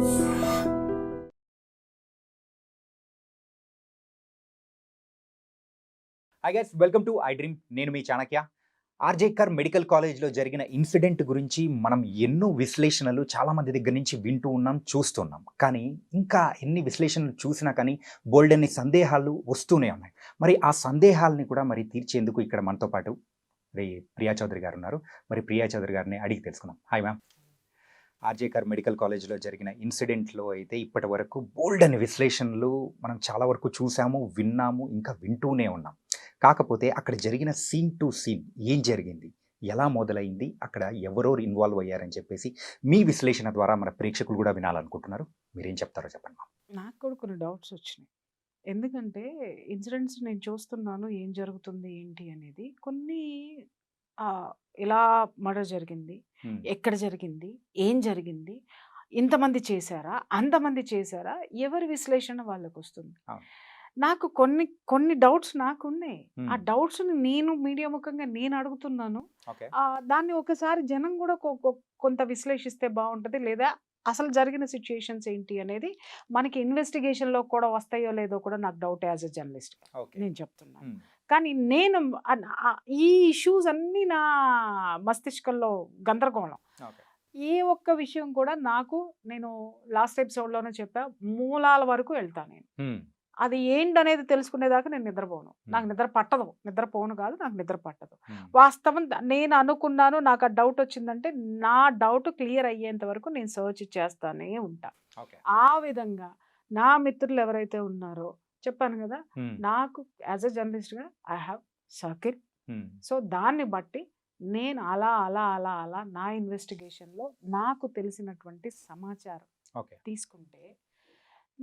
I guess welcome to I dream నేను మీ Chanakya. RG Kar medical కాలేజ్లో జరిగిన ఇన్సిడెంట్ గురించి మనం ఎన్నో విశ్లేషణలు చాలా మంది దగ్గర నుంచి వింటూ ఉన్నాం చూస్తున్నాం. కానీ ఇంకా ఎన్ని విశ్లేషణలు చూసినా కానీ బోల్డ్ అనే సందేహాలు వస్తూనే ఉన్నాయి. మరి ఆ సందేహాలని కూడా మరి తీర్చేందుకు ఇక్కడ మనతో పాటు మరి ప్రియా చౌదరి గారు ఉన్నారు. మరి ప్రియా చౌదరి గారిని అడిగి తెలుసుకుందాం. హాయ్ మ్యామ్ ఆర్జేకర్ మెడికల్ కాలేజ్లో జరిగిన ఇన్సిడెంట్లో అయితే ఇప్పటి వరకు బోల్డ్ అని విశ్లేషణలు మనం చాలా వరకు చూసాము విన్నాము ఇంకా వింటూనే ఉన్నాం. కాకపోతే అక్కడ జరిగిన సీన్ టు సీన్ ఏం జరిగింది? ఎలా మొదలైంది? అక్కడ ఎవరో ఇన్వాల్వ్ అయ్యారని చెప్పేసి మీ విశ్లేషణ ద్వారా మన ప్రేక్షకులు కూడా వినాలనుకుంటున్నారు. మీరేం చెప్తారో చెప్పండి నాకు కూడా కొన్ని డౌట్స్ వచ్చినాయి. ఎందుకంటే ఇన్సిడెంట్స్ నేను చూస్తున్నాను ఏం జరుగుతుంది ఏంటి అనేది కొన్ని ఎలా మర్డర్ జరిగింది. ఎక్కడ జరిగింది? ఏం జరిగింది? ఇంతమంది చేశారా? అంతమంది చేశారా? ఎవరి విశ్లేషణ వాళ్ళకు వస్తుంది. నాకు కొన్ని కొన్ని డౌట్స్ నాకు ఉన్నాయి ఆ. డౌట్స్ని నేను మీడియా ముఖంగా నేను అడుగుతున్నాను. దాన్ని ఒకసారి జనం కూడా కొంత విశ్లేషిస్తే బాగుంటుంది లేదా అసలు జరిగిన సిచ్యుయేషన్స్ ఏంటి అనేది మనకి ఇన్వెస్టిగేషన్లో కూడా వస్తాయో లేదో కూడా నాకు డౌట్ యాజ్ ఎ జర్నలిస్ట్. నేను చెప్తున్నాను. కానీ నేను ఈ ఇష్యూస్ అన్నీ నా మస్తిష్కంలో గందరగోళం. ఏ ఒక్క విషయం కూడా నాకు నేను లాస్ట్ ఎపిసోడ్లోనే చెప్పా మూలాల వరకు వెళ్తాను నేను. అది ఏంటనేది తెలుసుకునేదాకా నేను నిద్రపోను. నాకు నిద్ర పట్టదు. నిద్రపోను కాదు నాకు నిద్ర పట్టదు. వాస్తవం నేను అనుకున్నాను నాకు ఆ డౌట్ వచ్చిందంటే నా డౌట్ క్లియర్ అయ్యేంత వరకు నేను సర్చ్ చేస్తానే ఉంటా. ఆ విధంగా నా మిత్రులు ఎవరైతే ఉన్నారో చెప్పాను కదా. నాకు యాజ్ ఎ జర్నలిస్ట్గా ఐ హ్యావ్ సర్కిల్. సో దాన్ని బట్టి నేను అలా అలా అలా అలా నా ఇన్వెస్టిగేషన్లో నాకు తెలిసినటువంటి సమాచారం ఓకే తీసుకుంటే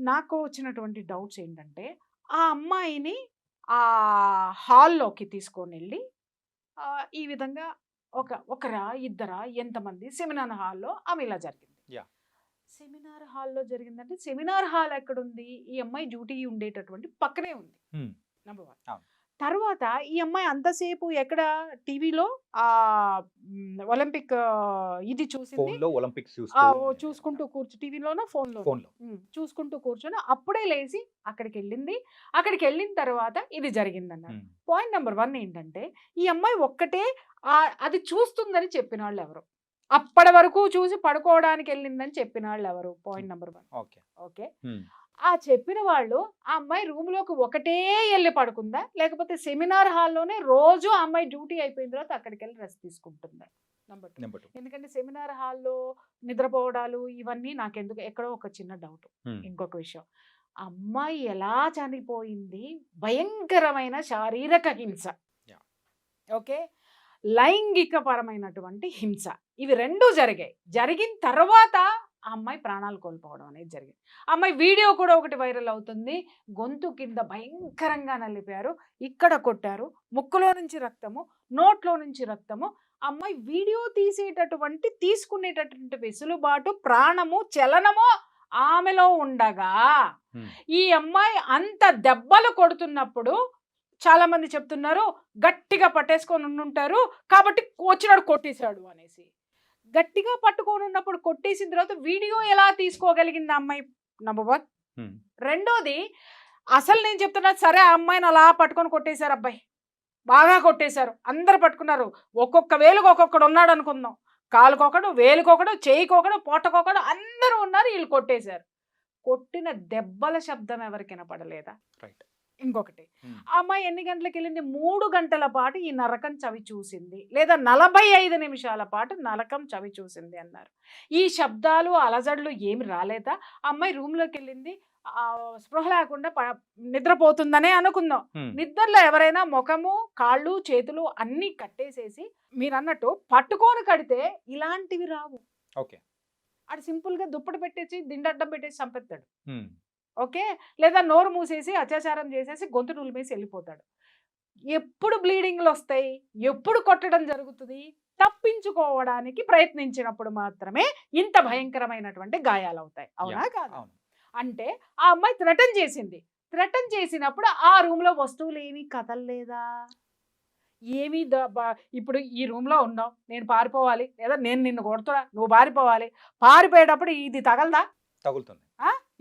నాకు వచ్చినటువంటి డౌట్స్ ఏంటంటే ఆ అమ్మాయిని ఆ హాల్లోకి తీసుకొని వెళ్ళి ఈ విధంగా ఒక ఒకరా ఇద్దరా ఎంతమంది సెమినార్ హాల్లో ఆమె ఇలా జరిగింది. సెమినార్ హాల్లో జరిగిందంటే సెమినార్ హాల్ ఎక్కడుంది? ఈ అమ్మాయి డ్యూటీ ఉండేటటువంటి పక్కనే ఉంది. Number one. తర్వాత ఈ అమ్మాయి అంతసేపు ఎక్కడ? టీవీలో? ఆ ఒలింపిక్ ఇది చూసింది. చూసుకుంటూ కూర్చు టీవీలోనో? ఫోన్లో. చూసుకుంటూ కూర్చొని అప్పుడే లేచి అక్కడికి వెళ్ళింది అక్కడికి వెళ్ళిన తర్వాత ఇది జరిగిందన్నారు. పాయింట్ నెంబర్ వన్ ఏంటంటే ఈ అమ్మాయి ఒక్కటే అది చూస్తుందని చెప్పిన వాళ్ళు ఎవరు అప్పటి వరకు చూసి పడుకోవడానికి వెళ్ళిందని చెప్పిన వాళ్ళు ఎవరు point number one. Okay. Okay. ఆ చెప్పిన వాళ్ళు ఆ అమ్మాయి రూమ్లోకి ఒకటే వెళ్ళి పడుకుందా? లేకపోతే సెమినార్ హాల్లోనే రోజు ఆ అమ్మాయి డ్యూటీ అయిపోయిన తర్వాత అక్కడికి వెళ్ళి రెస్ట్ తీసుకుంటుందా? Number two. ఎందుకంటే సెమినార్ హాల్లో నిద్రపోవడాలు ఇవన్నీ నాకెందుకు? ఎక్కడో ఒక చిన్న డౌట్. ఇంకొక విషయం. అమ్మాయి ఎలా చనిపోయింది? భయంకరమైన శారీరక హింస. ఓకే? లైంగిక పరమైనటువంటి హింస. ఇవి రెండు జరిగాయి. జరిగిన తర్వాత ఆ అమ్మాయి ప్రాణాలు కోల్పోవడం అనేది జరిగింది. అమ్మాయి వీడియో కూడా ఒకటి వైరల్ అవుతుంది. గొంతు కింద భయంకరంగా నలిపారు. ఇక్కడ కొట్టారు. ముక్కులో నుంచి రక్తము నోట్లో నుంచి రక్తము. అమ్మాయి వీడియో తీసేటటువంటి తీసుకునేటటువంటి వెసులుబాటు ప్రాణము చలనము ఆమెలో ఉండగా. ఈ అమ్మాయి అంత దెబ్బలు కొడుతున్నప్పుడు చాలా మంది చెప్తున్నారు గట్టిగా పట్టేసుకొని ఉండుంటారు కాబట్టి వచ్చినాడు కొట్టేశాడు అనేసి. గట్టిగా పట్టుకొని ఉన్నప్పుడు కొట్టేసిన తర్వాత వీడియో ఎలా తీసుకోగలిగింది అమ్మాయి? Number one. రెండోది అసలు నేను చెప్తున్నా సరే ఆ అమ్మాయిని అలా పట్టుకొని కొట్టేశారు అబ్బాయి. బాగా కొట్టేశారు. అందరు పట్టుకున్నారు. ఒక్కొక్క వేలుకు ఒక్కొక్కడు ఉన్నాడు అనుకుందాం. కాలుకొకడు వేలుకొకడు చేయికొకడు పొట్టకొకడు అందరూ ఉన్నారు వీళ్ళు కొట్టేశారు. కొట్టిన దెబ్బల శబ్దం ఎవరికి వినపడలేదా రైట్. ఇంకొకటి. ఆ అమ్మాయి ఎన్ని గంటలకు వెళ్ళింది మూడు గంటల పాటు ఈ నరకం చవి చూసింది. లేదా నలభై ఐదు నిమిషాల పాటు నరకం చవి చూసింది అన్నారు. ఈ శబ్దాలు అలజడులు ఏమి రాలేదా? ఆ అమ్మాయి రూమ్లోకి వెళ్ళింది ఆ, స్పృహ లేకుండా నిద్రపోతుందనే అనుకుందాం. నిద్రలో ఎవరైనా ముఖము కాళ్ళు చేతులు అన్నీ కట్టేసేసి మీరు అన్నట్టు పట్టుకొని కడితే ఇలాంటివి రావు. ఓకే. అది సింపుల్గా దుప్పటి పెట్టేసి దిండడ్డం పెట్టేసి చంపేస్తాడు ఓకే? లేదా నోరు మూసేసి అత్యాచారం చేసేసి గొంతు నులిమేసి వెళ్ళిపోతాడు. ఎప్పుడు బ్లీడింగ్లు వస్తాయి? ఎప్పుడు కొట్టడం జరుగుతుంది? తప్పించుకోవడానికి ప్రయత్నించినప్పుడు మాత్రమే ఇంత భయంకరమైనటువంటి గాయాలు అవుతాయి అవునా కాదు? అంటే ఆ అమ్మాయి థ్రెటన్ చేసింది. థ్రెటన్ చేసినప్పుడు ఆ రూమ్లో వస్తువులు ఏమీ కదలలేదా? ఏమీ ఇప్పుడు ఈ రూమ్లో ఉన్నావు. నేను పారిపోవాలి. లేదా నేను నిన్ను కొడుతున్నా. నువ్వు పారిపోవాలి. పారిపోయేటప్పుడు ఇది తగలదా? తగులుతుంది.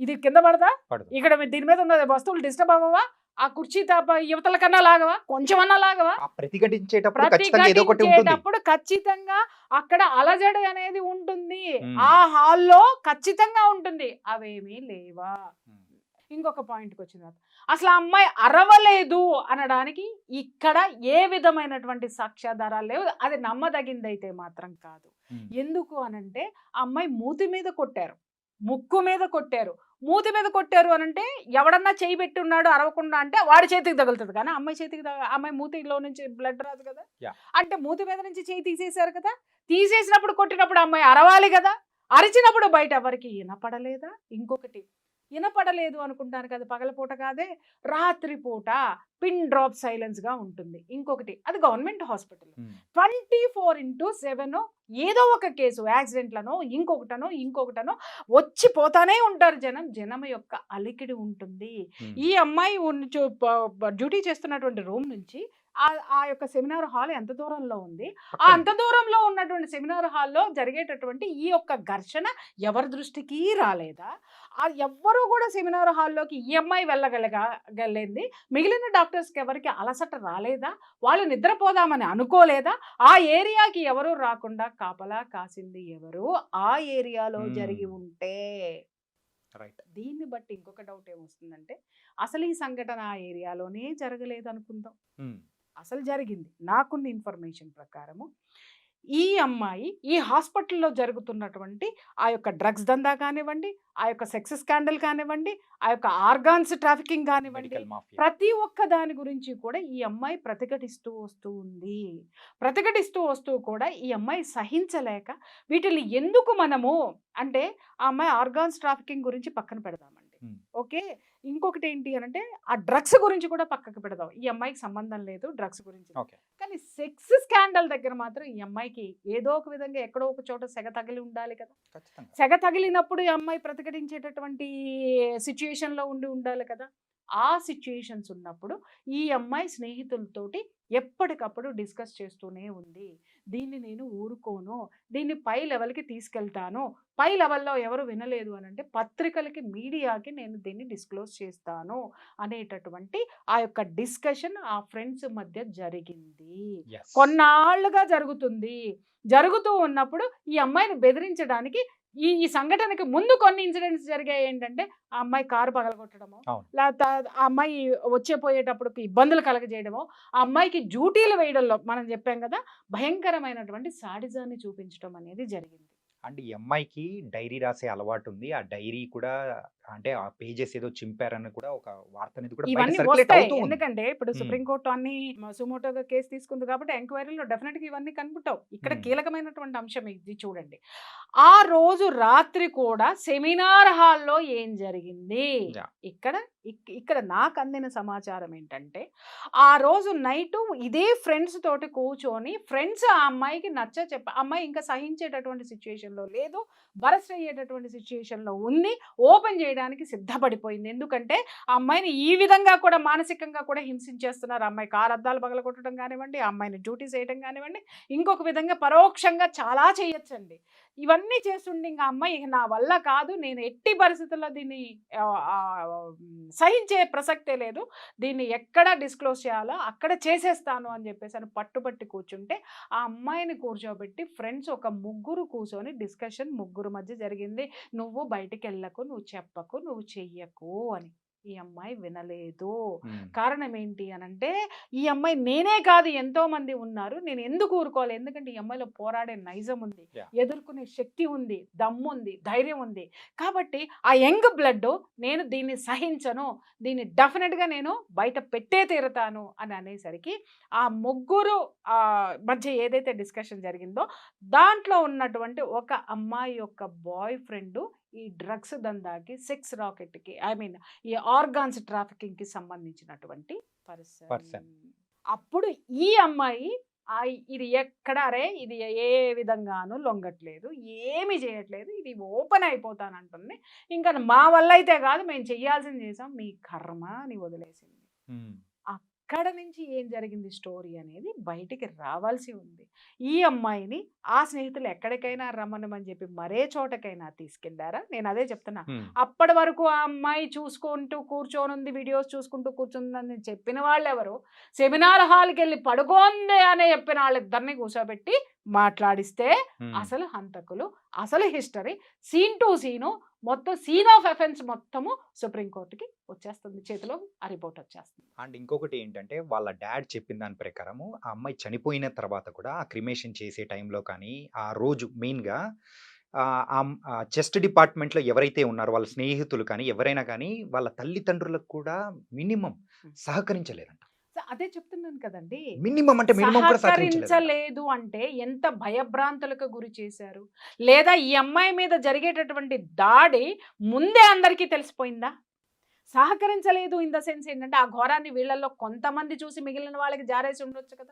ఇది కింద పడదా? ఇక్కడ దీని మీద ఉన్న వస్తువులు డిస్టర్బ్ అవ్వవా? ఆ కుర్చీ తప్ప యువతల కన్నా లాగవా? కొంచెం అన్నా లాగవా ప్రతిఘటించేటప్పుడు ఖచ్చితంగా అక్కడ అలజడి అనేది ఉంటుంది. ఆ హాల్లో ఖచ్చితంగా ఉంటుంది. అవేమీ లేవా. ఇంకొక పాయింట్కి వచ్చిన తర్వాత అసలు ఆ అమ్మాయి అరవలేదు అనడానికి ఇక్కడ ఏ విధమైనటువంటి సాక్ష్యాధారాలు లేవు. అది నమ్మదగిందైతే మాత్రం కాదు. ఎందుకు అనంటే ఆ అమ్మాయి మూతి మీద కొట్టారు. ముక్కు మీద కొట్టారు. మూతి మీద కొట్టారు అనంటే ఎవడన్నా చేయి పెట్టి ఉన్నాడు అరవకుండా అంటే వాడి చేతికి తగులుతుంది కానీ అమ్మాయి చేతికి అమ్మాయి మూతిలో నుంచి బ్లడ్ రాదు కదా. అంటే మూతి మీద నుంచి చేయి తీసేశారు కదా. తీసేసినప్పుడు కొట్టినప్పుడు అమ్మాయి అరవాలి కదా. అరిచినప్పుడు బయట ఎవరికి వినపడలేదా? ఇంకొకటి వినపడలేదు అనుకుంటాను కదా! పగలపూట కాదే రాత్రిపూట పిన్ డ్రాప్ సైలెన్స్గా ఉంటుంది. ఇంకొకటి అది government hospital. Twenty four into seven ఏదో ఒక కేసు యాక్సిడెంట్లనో ఇంకొకటనో ఇంకొకటనో వచ్చి పోతానే ఉంటారు జనం. జనం యొక్క అలికిడి ఉంటుంది. ఈ అమ్మాయి డ్యూటీ చేస్తున్నటువంటి రూమ్ నుంచి ఆ యొక్క సెమినార్ హాల్ ఎంత దూరంలో ఉంది? ఆ అంత దూరంలో ఉన్నటువంటి సెమినార్ హాల్లో జరిగేటటువంటి ఈ యొక్క ఘర్షణ ఎవరి దృష్టికి రాలేదా? ఆ ఎవ్వరూ కూడా సెమినార్ హాల్లోకి ఈ అమ్మాయి వెళ్ళగలగలేంది మిగిలిన డాక్టర్స్కి ఎవరికి అలసట రాలేదా? వాళ్ళు నిద్రపోదామని అనుకోలేదా? ఆ ఏరియాకి ఎవరు రాకుండా కాపలా కాసింది ఎవరు? ఆ ఏరియాలో. జరిగి ఉంటే రైట్. దీన్ని బట్టి ఇంకొక డౌట్ ఏమొస్తుందంటే అసలు ఈ సంఘటన ఆ ఏరియాలోనే జరగలేదు అనుకుందాం. అసలు జరిగింది. నాకున్న ఇన్ఫర్మేషన్ ప్రకారము ఈ అమ్మాయి ఈ హాస్పిటల్లో జరుగుతున్నటువంటి ఆ యొక్క డ్రగ్స్ దందా కానివ్వండి ఆ యొక్క సెక్స్ స్కాండల్ కానివ్వండి ఆ యొక్క ఆర్గాన్స్ ట్రాఫికింగ్ కానివ్వండి ప్రతి ఒక్క దాని గురించి కూడా ఈ అమ్మాయి ప్రతిఘటిస్తూ వస్తూ ఉంది. ప్రతిఘటిస్తూ వస్తూ కూడా ఈ అమ్మాయి సహించలేక వీటిని ఎందుకు మనము అంటే ఆ అమ్మాయి ఆర్గాన్స్ ట్రాఫికింగ్ గురించి పక్కన పెడదామండి. ఓకే. ఇంకొకటి ఏంటి అని అంటే ఆ డ్రగ్స్ గురించి కూడా పక్కకు పెడదాం. ఈ అమ్మాయికి సంబంధం లేదు డ్రగ్స్ గురించి. కానీ సెక్స్ స్కాండల్ దగ్గర మాత్రం ఈ అమ్మాయికి ఏదో ఒక విధంగా ఎక్కడో ఒక చోట సెగ తగిలి ఉండాలి కదా. సెగ తగిలినప్పుడు ఈ అమ్మాయి ప్రతిఘటించేటటువంటి సిచ్యుయేషన్లో ఉండి ఉండాలి కదా. ఆ సిచ్యుయేషన్స్ ఉన్నప్పుడు ఈ అమ్మాయి స్నేహితులతోటి ఎప్పటికప్పుడు డిస్కస్ చేస్తూనే ఉంది. దీన్ని నేను ఊరుకోను దీన్ని పై లెవెల్కి తీసుకెళ్తాను పై లెవెల్లో ఎవరు వినలేదు అని అంటే పత్రికలకి మీడియాకి నేను దీన్ని డిస్క్లోజ్ చేస్తాను అనేటటువంటి ఆ యొక్క డిస్కషన్ ఆ ఫ్రెండ్స్ మధ్య జరిగింది. కొన్నాళ్ళుగా జరుగుతుంది జరుగుతూ ఉన్నప్పుడు ఈ అమ్మాయిని బెదిరించడానికి ఈ ఈ సంఘటనకి ముందు కొన్ని ఇన్సిడెంట్స్ జరిగాయి ఏంటంటే ఆ అమ్మాయి కారు పగలగొట్టడము. లేకపోతే ఆ అమ్మాయి వచ్చే పోయేటప్పుడు ఇబ్బందులు కలగజేయడము ఆ అమ్మాయికి డ్యూటీలు వేయడంలో మనం చెప్పాం కదా భయంకరమైనటువంటి సాడిజాన్ని చూపించడం అనేది జరిగింది అండ్ ఈ అమ్మాయికి డైరీ రాసే అలవాటు ఉంది ఆ డైరీ కూడా అంటే ఆ పేజెస్ ఏదో చింపారని కూడా ఒక వార్త అనేది కూడా ఇవన్నీ వస్తాయి. ఎందుకంటే ఇప్పుడు. సుప్రీంకోర్టు అన్ని సుమోటోగా కేసు తీసుకుంది కాబట్టి ఎంక్వైరీలో డెఫినెట్గా ఇవన్నీ కనుకుంటావు ఇక్కడ. కీలకమైనటువంటి అంశం ఇది చూడండి ఆ రోజు రాత్రి కూడా సెమినార్ హాల్లో ఏం జరిగింది. ఇక్కడ ఇక్- ఇక్కడ నాకు అందిన సమాచారం ఏంటంటే ఆ రోజు నైట్ ఇదే ఫ్రెండ్స్ తోటి కూర్చొని ఫ్రెండ్స్ ఆ అమ్మాయికి నచ్చ చెప్ప అమ్మాయి ఇంకా సహించేటటువంటి సిచ్యుయేషన్లో లేదు బరస్ట్ అయ్యేటటువంటి సిచ్యుయేషన్లో ఉంది ఓపెన్ చేయడానికి సిద్ధపడిపోయింది. ఎందుకంటే ఆ అమ్మాయిని ఈ విధంగా కూడా మానసికంగా కూడా హింసించేస్తున్నారు. అమ్మాయి కారు అద్దాలు పగలగొట్టడం కానివ్వండి ఆ అమ్మాయిని డ్యూటీ చేయడం కానివ్వండి ఇంకొక విధంగా పరోక్షంగా చాలా చేయొచ్చండి. ఇవన్నీ చేస్తుండే ఇంకా అమ్మాయి ఇక నా వల్ల కాదు నేను ఎట్టి పరిస్థితుల్లో దీన్ని సహించే ప్రసక్తే లేదు. దీన్ని ఎక్కడ డిస్క్లోజ్ చేయాలో అక్కడ చేసేస్తాను అని చెప్పేసి అని పట్టుబట్టి కూర్చుంటే ఆ అమ్మాయిని కూర్చోబెట్టి ఫ్రెండ్స్ ఒక ముగ్గురు కూర్చొని డిస్కషన్ ముగ్గురు మధ్య జరిగింది. నువ్వు బయటికి వెళ్ళకు నువ్వు చెప్పకు నువ్వు చెయ్యకు అని. ఈ అమ్మాయి వినలేదు. కారణం ఏంటి అని అంటే ఈ అమ్మాయి నేనే కాదు ఎంతో మంది ఉన్నారు నేను ఎందుకు ఊరుకోవాలి ఎందుకంటే ఈ అమ్మాయిలో పోరాడే నైజం ఉంది. ఎదుర్కొనే శక్తి ఉంది దమ్ము ఉంది ధైర్యం ఉంది కాబట్టి ఆ యంగ్ బ్లడ్ నేను దీన్ని సహించను దీన్ని డెఫినెట్గా నేను బయట పెట్టే తీరుతాను అని అనేసరికి ఆ ముగ్గురు మధ్య ఏదైతే డిస్కషన్ జరిగిందో దాంట్లో ఉన్నటువంటి ఒక అమ్మాయి యొక్క బాయ్ ఫ్రెండ్ ఈ డ్రగ్స్ దందాకి సెక్స్ రాకెట్కి ఐ మీన్ ఈ ఆర్గాన్స్ ట్రాఫికింగ్కి సంబంధించినటువంటి. పర్సన్ అప్పుడు ఈ అమ్మాయి ఇది ఎక్కడ రే ఇది ఏ విధంగానూ లొంగట్లేదు ఏమి చేయట్లేదు ఇది ఓపెన్ అయిపోతానంటుంది. ఇంకా మా వల్ల అయితే కాదు మేము చెయ్యాల్సింది చేసాం మీ కర్మ అని వదిలేసింది. ఎక్కడ నుంచి ఏం జరిగింది స్టోరీ అనేది బయటికి రావాల్సి ఉంది ఈ అమ్మాయిని ఆ స్నేహితులు ఎక్కడికైనా రమ్మనమని చెప్పి మరే చోటకైనా తీసుకెళ్ళారా నేను అదే చెప్తున్నా. అప్పటి వరకు ఆ అమ్మాయి చూసుకుంటూ కూర్చోనుంది వీడియోస్ చూసుకుంటూ కూర్చుందని చెప్పిన వాళ్ళు ఎవరు సెమినార్ హాల్కి వెళ్ళి పడుకోంది అని చెప్పిన వాళ్ళిద్దరిని కూర్చోబెట్టి మాట్లాడిస్తే. అసలు హంతకులు అసలు హిస్టరీ సీన్ టు సీను మొత్తం సీన్ ఆఫ్ ఎఫెన్స్ మొత్తము సుప్రీంకోర్టుకి వచ్చేస్తుంది. చేతిలో ఆ రిపోర్ట్ వచ్చేస్తుంది. అండ్ ఇంకొకటి ఏంటంటే వాళ్ళ డాడ్ చెప్పిన దాని ప్రకారము ఆ అమ్మాయి చనిపోయిన తర్వాత కూడా ఆ క్రిమేషన్ చేసే టైంలో కానీ ఆ రోజు మెయిన్గా చెస్ట్ డిపార్ట్మెంట్లో ఎవరైతే ఉన్నారో వాళ్ళ స్నేహితులు కానీ ఎవరైనా కానీ వాళ్ళ తల్లిదండ్రులకు కూడా మినిమం సహకరించలేదంట. అదే చెప్తున్నాను కదండి. మినిమం అంటే మినిమం కూడా సహకరించలేదు అంటే ఎంత భయభ్రాంతులకు గురి చేశారు? లేదా ఈ అమ్మాయి మీద జరిగేటటువంటి దాడి ముందే అందరికీ తెలిసిపోయిందా? సహకరించలేదు ఇన్ ద సెన్స్ ఏంటంటే ఆ ఘోరాన్ని వీళ్ళల్లో కొంతమంది చూసి మిగిలిన వాళ్ళకి జారేసి ఉండొచ్చు కదా.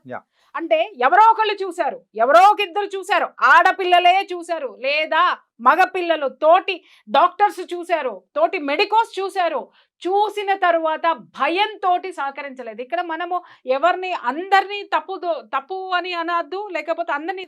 అంటే ఎవరో ఒకళ్ళు చూశారు ఎవరో ఒక ఇద్దరు చూశారు ఆడపిల్లలే చూశారు లేదా మగపిల్లలు తోటి డాక్టర్స్ చూశారు తోటి మెడికోస్ చూశారు చూసిన తరువాత భయంతో సహకరించలేదు. ఇక్కడ మనము ఎవరిని అందరినీ తప్పు తప్పు అని అనద్దు లేకపోతే అందరినీ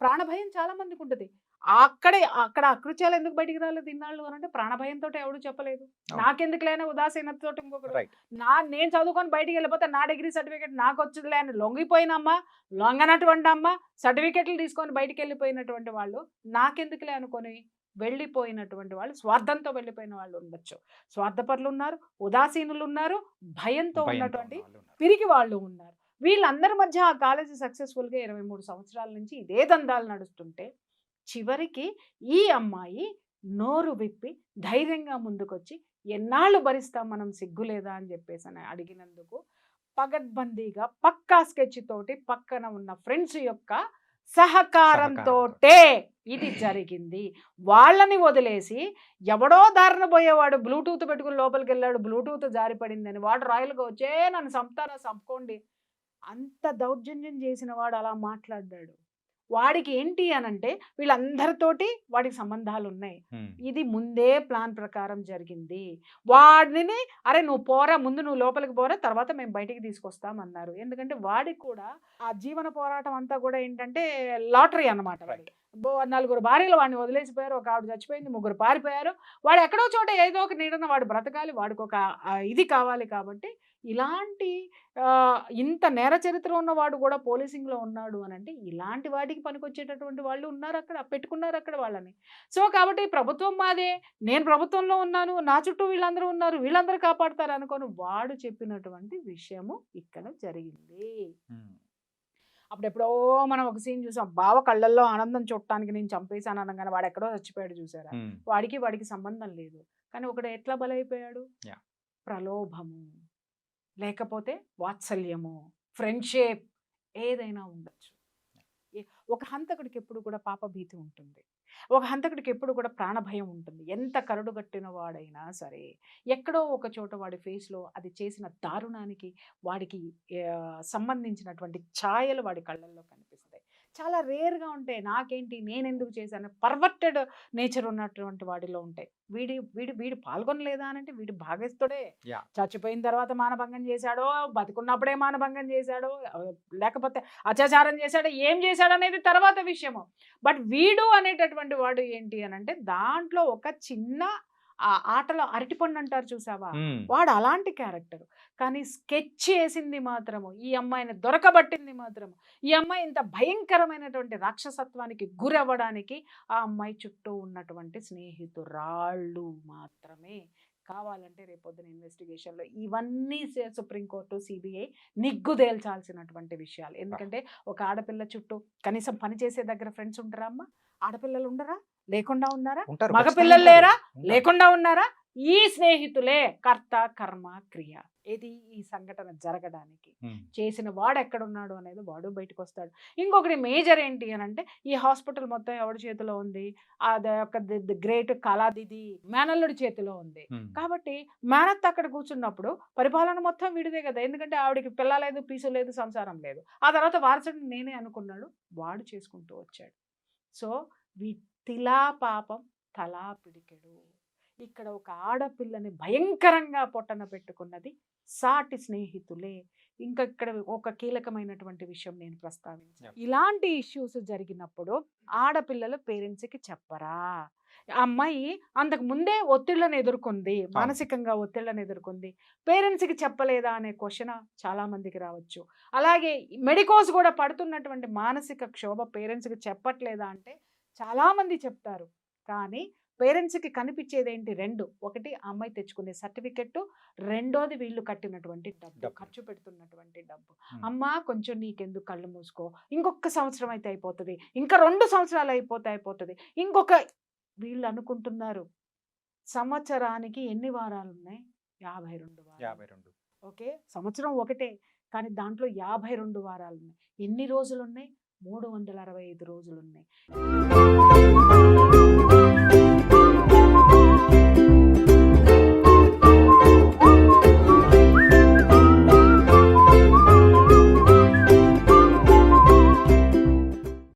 ప్రాణభయం చాలా మందికి ఉంటుంది. అక్కడే అక్కడ అకృత్యాలు ఎందుకు బయటికి రాలేదు ఇన్నాళ్ళు అని అంటే ప్రాణభయంతో ఎవడు చెప్పలేదు. నాకెందుకు లేని ఉదాసీనతతో ఇంకొకటి నా నేను చదువుకొని బయటికి వెళ్ళిపోతే నా డిగ్రీ సర్టిఫికేట్ నాకు వచ్చిందిలే అని లొంగిపోయినమ్మా లొంగనటువంటి అమ్మ సర్టిఫికెట్లు తీసుకొని బయటికి వెళ్ళిపోయినటువంటి వాళ్ళు నాకెందుకులే అనుకొని వెళ్ళిపోయినటువంటి వాళ్ళు స్వార్థంతో వెళ్ళిపోయిన వాళ్ళు ఉండొచ్చు. స్వార్థపరులు ఉన్నారు ఉదాసీనులు ఉన్నారు భయంతో ఉన్నటువంటి పిరికి వాళ్ళు ఉన్నారు. వీళ్ళందరి మధ్య ఆ కాలేజీ సక్సెస్ఫుల్గా ఇరవై మూడు సంవత్సరాల నుంచి ఇదే దందాలు నడుస్తుంటే చివరికి ఈ అమ్మాయి నోరు విప్పి ధైర్యంగా ముందుకొచ్చి ఎన్నాళ్ళు భరిస్తాం మనం సిగ్గులేదా అని చెప్పేసి అని అడిగినందుకు పగడ్బందీగా పక్కా స్కెచ్ తోటి పక్కన ఉన్న ఫ్రెండ్స్ యొక్క సహకారంతోటే ఇది జరిగింది. వాళ్ళని వదిలేసి ఎవడో దారిన పోయేవాడు బ్లూటూత్ పెట్టుకుని లోపలికి వెళ్ళాడు బ్లూటూత్ జారిపడిందని వాడు రాయలుగా వచ్చే నన్ను చంపుతారా చంపుకోండి. అంత దౌర్జన్యం చేసిన వాడు అలా మాట్లాడాడు వాడికి ఏంటి అనంటే వీళ్ళందరితోటి వాడికి సంబంధాలు ఉన్నాయి ఇది ముందే ప్లాన్ ప్రకారం జరిగింది. వాడిని అరే నువ్వు పోరా ముందు నువ్వు లోపలికి పోరా తర్వాత మేము బయటికి తీసుకొస్తామన్నారు ఎందుకంటే వాడికి కూడా ఆ జీవన పోరాటం అంతా కూడా ఏంటంటే లాటరీ అన్నమాట వాడికి నలుగురు భార్యలు వాడిని వదిలేసిపోయారు ఒక ఆవిడ చచ్చిపోయింది ముగ్గురు పారిపోయారు. వాడు ఎక్కడో చోట ఏదో ఒక నీడన వాడు బ్రతకాలి వాడికి ఒక ఇది కావాలి కాబట్టి ఇలాంటి ఇంత నేర చరిత్ర ఉన్నవాడు కూడా పోలీసింగ్లో ఉన్నాడు అని అంటే ఇలాంటి వాటికి పనికొచ్చేటటువంటి వాళ్ళు ఉన్నారు అక్కడ పెట్టుకున్నారు అక్కడ వాళ్ళని. సో కాబట్టి ప్రభుత్వం మాదే నేను ప్రభుత్వంలో ఉన్నాను నా చుట్టూ వీళ్ళందరూ ఉన్నారు వీళ్ళందరూ కాపాడతారు అనుకొని వాడు చెప్పినటువంటి విషయము ఇక్కడ జరిగింది. అప్పుడు ఎప్పుడో మనం ఒక సీన్ చూసాం బావ కళ్ళల్లో ఆనందం చూడటానికి నేను చంపేశాను అనగానే వాడు ఎక్కడో చచ్చిపోయాడు చూసారా? వాడికి వాడికి సంబంధం లేదు. కానీ ఒకడు ఎట్లా బలైపోయాడు. ప్రలోభము. లేకపోతే వాత్సల్యము ఫ్రెండ్షిప్ ఏదైనా ఉండొచ్చు. ఏ- ఒక హంతకుడికి ఎప్పుడు కూడా పాపభీతి ఉంటుంది. ఒక హంతకుడికి ఎప్పుడు కూడా ప్రాణభయం ఉంటుంది. ఎంత కరడుగట్టిన వాడైనా సరే ఎక్కడో ఒక చోట వాడి ఫేస్లో అది చేసిన దారుణానికి వాడికి సంబంధించినటువంటి ఛాయలు వాడి కళ్ళల్లో కనిపిస్తాయి. చాలా రేర్గా ఉంటాయి. నాకేంటి? నేను ఎందుకు చేశాను? పర్వర్టెడ్ నేచర్ ఉన్నటువంటి వాడిలో ఉంటాయి. వీడి వీడి వీడు పాల్గొనలేదా అంటే వీడి భాగస్తుడే. చచ్చిపోయిన తర్వాత మానభంగం చేశాడో బతుకున్నప్పుడే మానభంగం చేశాడో లేకపోతే అత్యాచారం చేశాడో ఏం చేశాడు అనేది తర్వాత విషయము. బట్ వీడు అనేటటువంటి వాడు ఏంటి అని అంటే దాంట్లో ఒక చిన్న ఆ ఆటలో అరటిపండు అంటారు చూసావా? వాడు అలాంటి క్యారెక్టర్. కానీ స్కెచ్ చేసింది మాత్రము ఈ అమ్మాయిని దొరకబట్టింది మాత్రము ఈ అమ్మాయి ఇంత భయంకరమైనటువంటి రాక్షసత్వానికి గురవ్వడానికి ఆ అమ్మాయి చుట్టూ ఉన్నటువంటి స్నేహితురాళ్ళు మాత్రమే కావాలంటే రేపొద్దున ఇన్వెస్టిగేషన్లో ఇవన్నీ సుప్రీంకోర్టు సిబిఐ నిగ్గు తేల్చాల్సినటువంటి విషయాలు. ఎందుకంటే ఒక ఆడపిల్ల చుట్టూ కనీసం పని చేసే దగ్గర ఫ్రెండ్స్ ఉంటారా అమ్మ? ఆడపిల్లలు ఉండరా? లేకుండా ఉన్నారా? మగపిల్లలు లేరా? లేకుండా ఉన్నారా? ఈ స్నేహితులే కర్త కర్మ క్రియ. ఇది ఈ సంఘటన జరగడానికి? చేసిన వాడు ఎక్కడున్నాడు అనేది వాడు బయటకు వస్తాడు ఇంకొకటి మేజర్ ఏంటి అని అంటే ఈ హాస్పిటల్ మొత్తం ఎవడి చేతిలో ఉంది? అది యొక్క గ్రేట్ కళాదిది మేనల్లుడి చేతిలో ఉంది. కాబట్టి మేనత్ అక్కడ కూర్చున్నప్పుడు పరిపాలన మొత్తం వీడిదే కదా. ఎందుకంటే ఆవిడకి పిల్ల లేదు పీసు లేదు సంసారం లేదు. ఆ తర్వాత వారసుడిని నేనే అనుకున్నాడు. వాడు చేసుకుంటూ వచ్చాడు. సో విత్తిలా తిలా పాపం తలా పిడికెడు. ఇక్కడ ఒక ఆడపిల్లని భయంకరంగా పొట్టన పెట్టుకున్నది సాటి స్నేహితులే. ఇంకా ఇక్కడ ఒక కీలకమైనటువంటి విషయం నేను ప్రస్తావించాను. ఇలాంటి ఇష్యూస్ జరిగినప్పుడు ఆడపిల్లలు పేరెంట్స్కి చెప్పరా? అమ్మాయి అంతకు ముందే ఒత్తిళ్ళను ఎదుర్కొంది మానసికంగా ఒత్తిళ్ళను ఎదుర్కొంది పేరెంట్స్కి చెప్పలేదా అనే క్వశ్చన్ చాలా మందికి రావచ్చు. అలాగే మెడికోస్ కూడా పడుతున్నటువంటి మానసిక క్షోభ పేరెంట్స్కి చెప్పట్లేదా అంటే చాలా మంది చెప్తారు. కానీ పేరెంట్స్కి కనిపించేది ఏంటి రెండు. ఒకటి ఆ అమ్మాయి తెచ్చుకునే సర్టిఫికెట్ రెండోది వీళ్ళు కట్టినటువంటి డబ్బు. ఖర్చు పెడుతున్నటువంటి డబ్బు. అమ్మా కొంచెం నీకెందుకు కళ్ళు మూసుకో. ఇంకొక సంవత్సరం అయితే అయిపోతుంది. ఇంకా రెండు సంవత్సరాలు అయిపోతే అయిపోతుంది. ఇంకొక వీళ్ళు అనుకుంటున్నారు. సంవత్సరానికి ఎన్ని వారాలు ఉన్నాయి యాభై రెండు వారాలు. యాభై రెండు. ఓకే? సంవత్సరం ఒకటే. కానీ దాంట్లో యాభై రెండు వారాలు ఉన్నాయి ఎన్ని రోజులు ఉన్నాయి మూడు వందల అరవై ఐదు రోజులు ఉన్నాయి